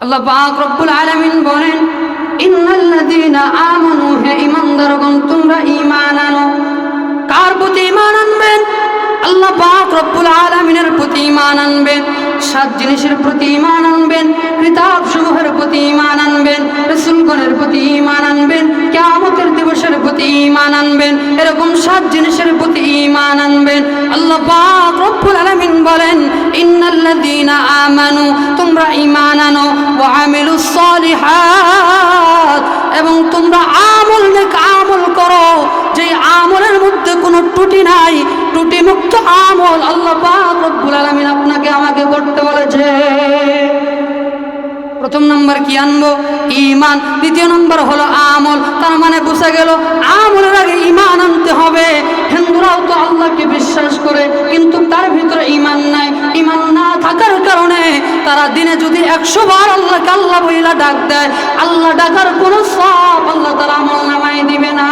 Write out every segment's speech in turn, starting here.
আল্লাহ পাক রব্বুল আলামিন বলেন, ইন্নাল্লাযীনা আমানু, হে ঈমানদারগণ, তোমরা ঈমান আনো। কার প্রতি ঈমান আনবেন? আল্লাহ পাক রব্বুল আলামিনের প্রতি ঈমান আনবেন। সাত জিনিসের প্রতি ঈমান আনবেন। কিতাবসমূহের প্রতি ঈমান আনবেন। ঈমান আনবেন, এরকম সাত জিনিসের প্রতি ঈমান আনবেন। আল্লাহ রব্বুল আলামিন বলেন, ইন্নাল্লাযীনা আমানু, তোমরা ইমান আনো, ওয়া আমিলুস সালিহাত, এবং তোমরা আমল নেক আমল করো। যে আমলের মধ্যে কোনো ত্রুটি নাই ত্রুটি মুক্ত আমল আল্লাহ রব্বুল আলামিন আপনাকে আমাকে করতে বলেছে। প্রথম নম্বর কি আনব? ইমান দ্বিতীয় নম্বর হলো আমল। তার মানে বুঝা গেল হবে। হিন্দুরাও তো আল্লাহকে বিশ্বাস করে, কিন্তু তার ভিতরে ইমান নাই। ইমান না থাকার কারণে তারা দিনে যদি একশো বার আল্লাহকে আল্লাহ বইলা ডাক দেয়, আল্লাহ ডাকার কোনো সব আল্লাহ তারা আমল নামাই দিবে না।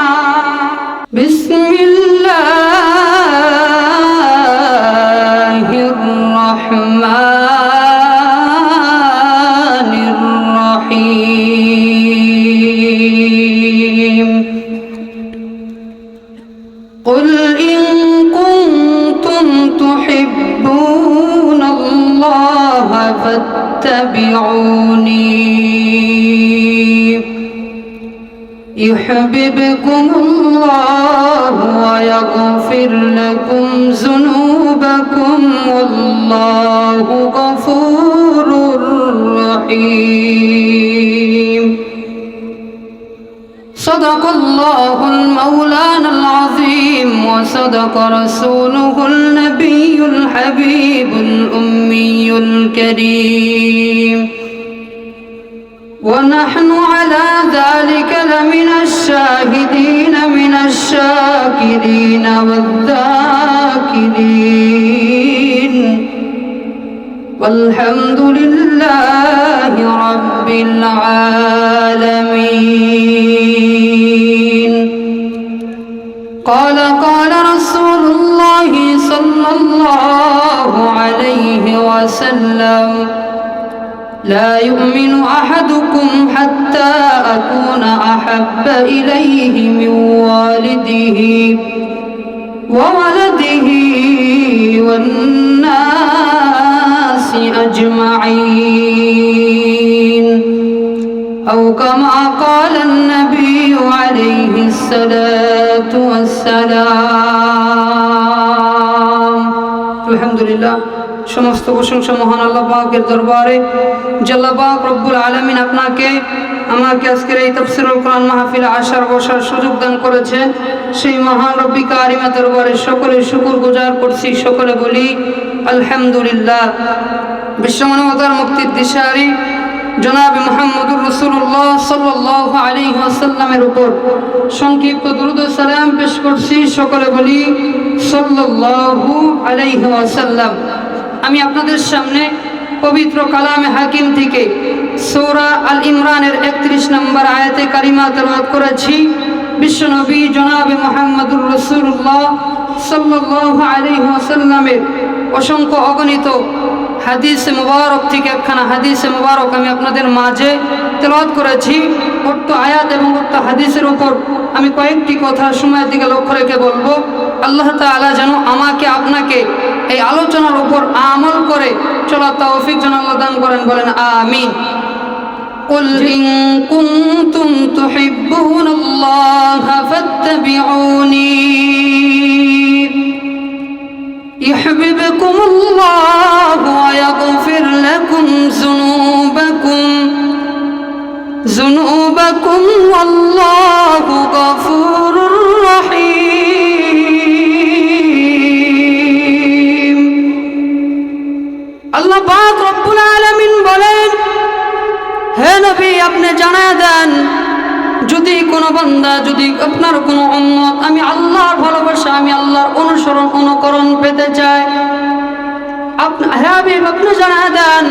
إن كنتم تحبون الله فاتبعوني. يحببكم الله ويغفر لكم ذنوبكم والله غفور رحيم. صدق الله المولانا العظيم. وصدق رسوله النبي الحبيب الأمي الكريم. ونحن على ذلك لمن الشاهدين من الشاكرين والذاكرين. والحمد لله رب العالمين. قال قال رسول الله صلى الله عليه وسلم لا يؤمن أحدكم حتى أكون أحب إليه من والده وولده والناس أجمعين. أو كما قال النبي عليه الصلاة আলহামদুলিল্লাহ, সমস্ত প্রশংসা মহান আল্লাহের দরবারে। জাল্লাবাক রব্বুল আলমিন আপনাকে, আমাকে আজকের এই তফসিরুল কোরআন মাহফিল আসার বসার সুযোগ দান করেছেন। সেই মহান রব্বিকা আরিমা দরবারে সকলে শুকুর গুজার করছি, সকলে বলি, আলহামদুলিল্লাহ। বিশ্বমানবতার মুক্তির দিশারি জনাব মোহাম্মদুর রসুল্লাহ সাল্লাহ আলী ওয়াসাল্লামের উপর সংক্ষিপ্ত দুরুদ সালাম পেশ করছি সকলে বলি সাল্লাহু আলাইহি ওয়াসাল্লাম। আমি আপনাদের সামনে পবিত্র কালামে হাকিম থেকে সৌরা আল ইমরানের একত্রিশ নম্বর আয়াতে কারিমা তেলাওয়াত করেছি। বিশ্বনবী জনাবে মোহাম্মদুর রসুল্লাহ সাল্লাহ আলাইহি ওয়াসাল্লামের অসংখ্য অগণিত হাদিসে মুবারক থেকে একখানা হাদিসে মুবারক আমি আপনাদের মাঝে তেলাওয়াত করেছি উক্ত আয়াত এবং উক্ত হাদিসের উপর আমি কয়েকটি কথা সময়ের দিকে লক্ষ্য রেখে বলবো আল্লাহ তাআলা যেন আমাকে আপনাকে এই আলোচনার উপর আমল করে চলা তৌফিক যেন আল্লাহ দান করেন বলেন আমিন قل إن كنتم تحبون الله فاتبعوني يحببكم الله ذنوبكم والله غفور رحيم আল্লাহ পাক রব্বুল আলামিন বলেন হে নবী আপনি জানা দেন যদি কোনো বান্দা যদি আপনার কোনো উম্মত আমি আল্লাহর ভালোবাসা আমি আল্লাহর অনুসরণ অনুকরণ পেতে চাই আপনি হে হাবিব আপনি জানা দেন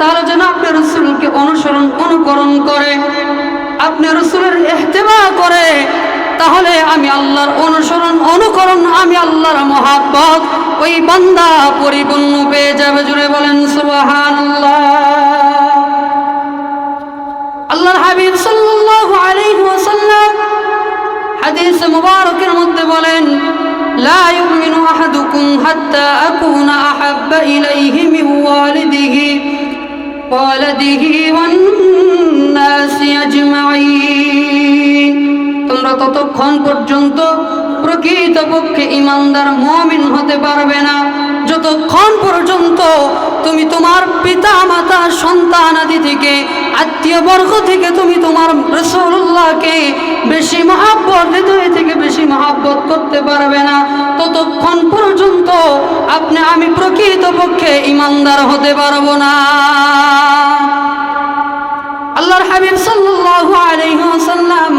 তারা যেন আপনার রসুলকে অনুসরণ, অনুকরণ করে আপনি রসুলের এহতেমা করে, তাহলে আমি আল্লাহর অনুসরণ, অনুকরণ, আমি আল্লাহর মহাব্বত ওই বান্দা পরিপূর্ণ পেয়ে যাবে। জুড়ে বলেন সুবাহান আল্লাহর হাবিব সাল্লাল্লাহু আলাইহি হাদিস মুবারকের মধ্যে বলেন, লা ইউমিনু আহাদুকুম হাত্তা আকুনা আহাব্বা ইলাইহি মিন ওয়ালিদিহি। ولده والناس أجمعين তোমরা ততক্ষণ পর্যন্ত প্রকৃতপক্ষে ইমানদার মমিন হতে পারবে না যতক্ষণ পর্যন্ত তুমি তোমার পিতা মাতা সন্তান আদি থেকে আত্মীয় বর্গ থেকে তুমি তোমার রসুল্লাহকে বেশি মহাব্বত, হৃদয় থেকে বেশি মহাব্বত করতে পারবে না। ততক্ষণ পর্যন্ত আপনি, আমি প্রকৃতপক্ষে ইমানদার হতে পারব না। আল্লাহর হাবিব সাল্লাল্লাহু আলাইহি ওয়াসাল্লাম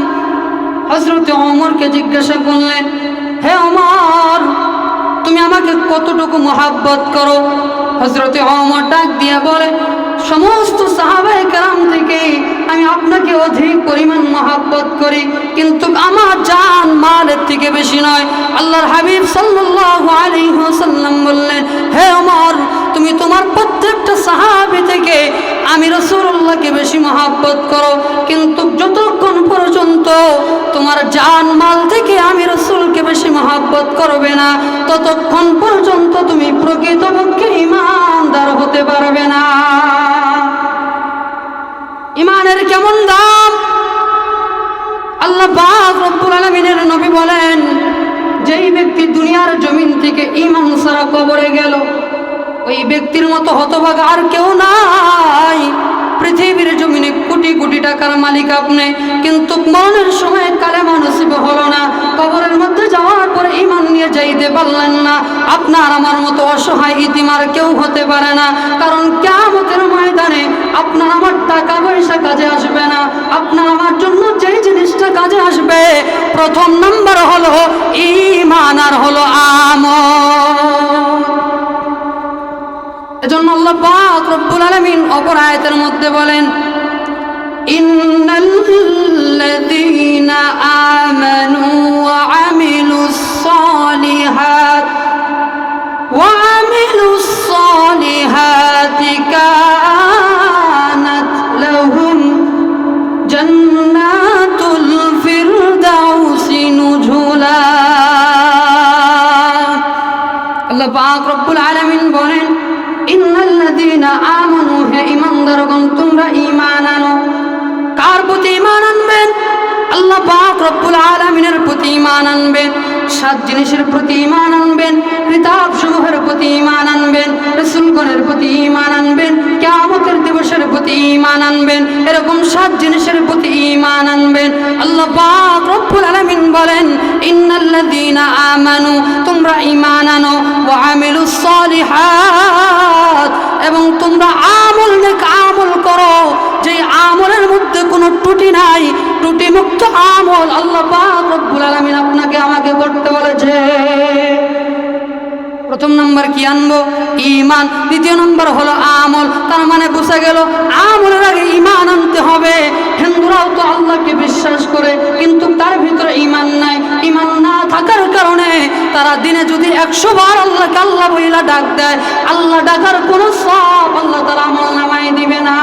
হযরত ওমরকে জিজ্ঞাসা করলেন, হে ওমর, তুমি আমাকে কতটুকু মহাব্বত করো? হজরতে ওমর ডাক দিয়া বলে সমস্ত সাহাবায়ে কেরাম থেকে আমি আপনাকে অধিক পরিমাণ মহাব্বত করি। কিন্তু আমার জান মালের থেকে বেশি নয়। আল্লাহর হাবিব সাল্লাল্লাহু বললেন, হে ওমর, তুমি তোমার প্রত্যেকটা সাহাবী থেকে আমি রসুল্লাহকে বেশি মহাব্বত করো। কিন্তু যতক্ষণ পর্যন্ত তোমার জান মাল থেকে আমি রসুলকে বেশি মহাব্বত করবে না, ততক্ষণ পর্যন্ত তুমি প্রকৃতপক্ষে ইমানদার হতে পারবে না। ইমানের কেমন দাম? আল্লাহ পাক আলামিনের নবী বলেন, যেই ব্যক্তি দুনিয়ার জমিন থেকে ইমান সারা কবরে গেল, ওই ব্যক্তির মতো হতভাগা আর কেউ নাই। পৃথিবীর জমিনে কোটি কোটি টাকার মালিক আপনি, কিন্তু মনের সময় কালে মানসিব হলো না। কবরের মধ্যে যাওয়ার পরে যাইতে পারলেন না। আপনার আমার মতো অসহায় ইতিমার কেউ হতে পারে না। কারণ কেমতের ময়দানে আপনার আমার টাকা পয়সা কাজে আসবে না। আপনার আমার জন্য যেই জিনিসটা কাজে আসবে, প্রথম নাম্বার হলো ইমান আর হলো আমল। এজন্য আল্লাহ রব্বুল আলামিন অপর মধ্যে বলেন ইন্নাল্লাযীনা আমানু ঈমান আনো। কার প্রতি ঈমান আনবেন? আল্লাহ পাক রব্বুল আলামিনের প্রতি ঈমান আনবেন, সাত জিনিসের প্রতি আনবেন কিতাব সমূহের প্রতি ঈমান আনবেন, রাসূলগণের প্রতি ঈমান আনবেন, কিয়ামতের দিবসের প্রতি ঈমান আনবেন, এরকম সাত জিনিসের প্রতি ঈমান আনবেন। আল্লাহ পাক রব্বুল আলামিন বলেন, ইন্নাল্লাযীনা আমানু, তোমরা ঈমান আনো, ওয়া আমিলুস এবং তোমরা আমল নেক আমল করো। যে আমলের মধ্যে কোনো ত্রুটি নাই ত্রুটি মুক্ত আমল আল্লাহ রব্বুল আলামিন আপনাকে আমাকে করতে বলেছে। প্রথম নম্বর কি আনব? ইমান দ্বিতীয় নম্বর হলো আমল। তার মানে বোঝা গেল, আমলের আগে ইমান আনতে হবে। হিন্দুরাও তো আল্লাহকে বিশ্বাস করে, কিন্তু তার ভিতরে তারা দিনে যদি একশো বার আল্লাহকে আল্লাহ বইলা ডাক দেয়, আল্লাহ ডাকার কোনো সব আল্লাহ তারা আমল নামাই দিবে না।